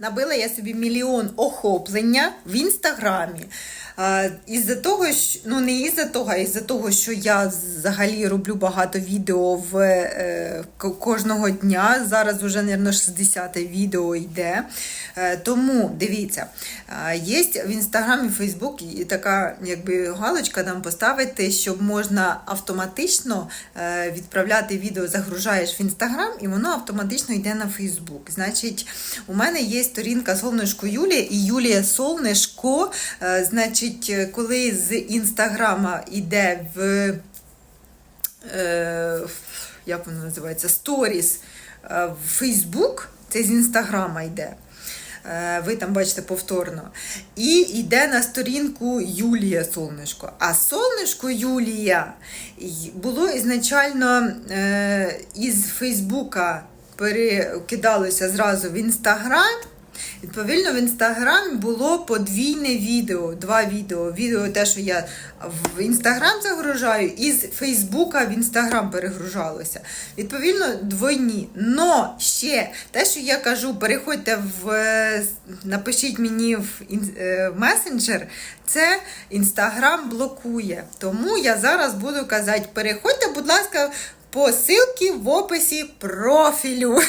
Набила я собі мільйон охоплення в інстаграмі. Із-за того, що ну не із-за того, а із-за того, що я взагалі роблю багато відео в е, кожного дня. Зараз вже, мабуть, 60 відео йде. Е, тому дивіться, є в інстаграмі, Фейсбук і така якби галочка там поставити, щоб можна автоматично е, відправляти відео, загружаєш в інстаграм, і воно автоматично йде на Фейсбук. Значить, у мене є сторінка Солнишко Юлія і Юлія Солнишко. Е, Значить, коли з інстаграма йде в, е, як воно називається, сторіс е, в Фейсбук, це з інстаграма йде. Е, Ви там бачите повторно. І йде на сторінку Юлія Солнишко. А Солнишко Юлія було ізначально е, із Фейсбука перекидалося зразу в Інстаграм. Відповідно, в інстаграмі було подвійне відео, два відео. Відео те, що я в інстаграм загружаю, і з Фейсбука в інстаграм перегружалося. Відповідно, двойні. Но ще те, що я кажу, переходьте в е, напишіть мені в, е, месенджер, це інстаграм блокує. Тому я зараз буду казати: переходьте, будь ласка, по ссылці в описі профілю.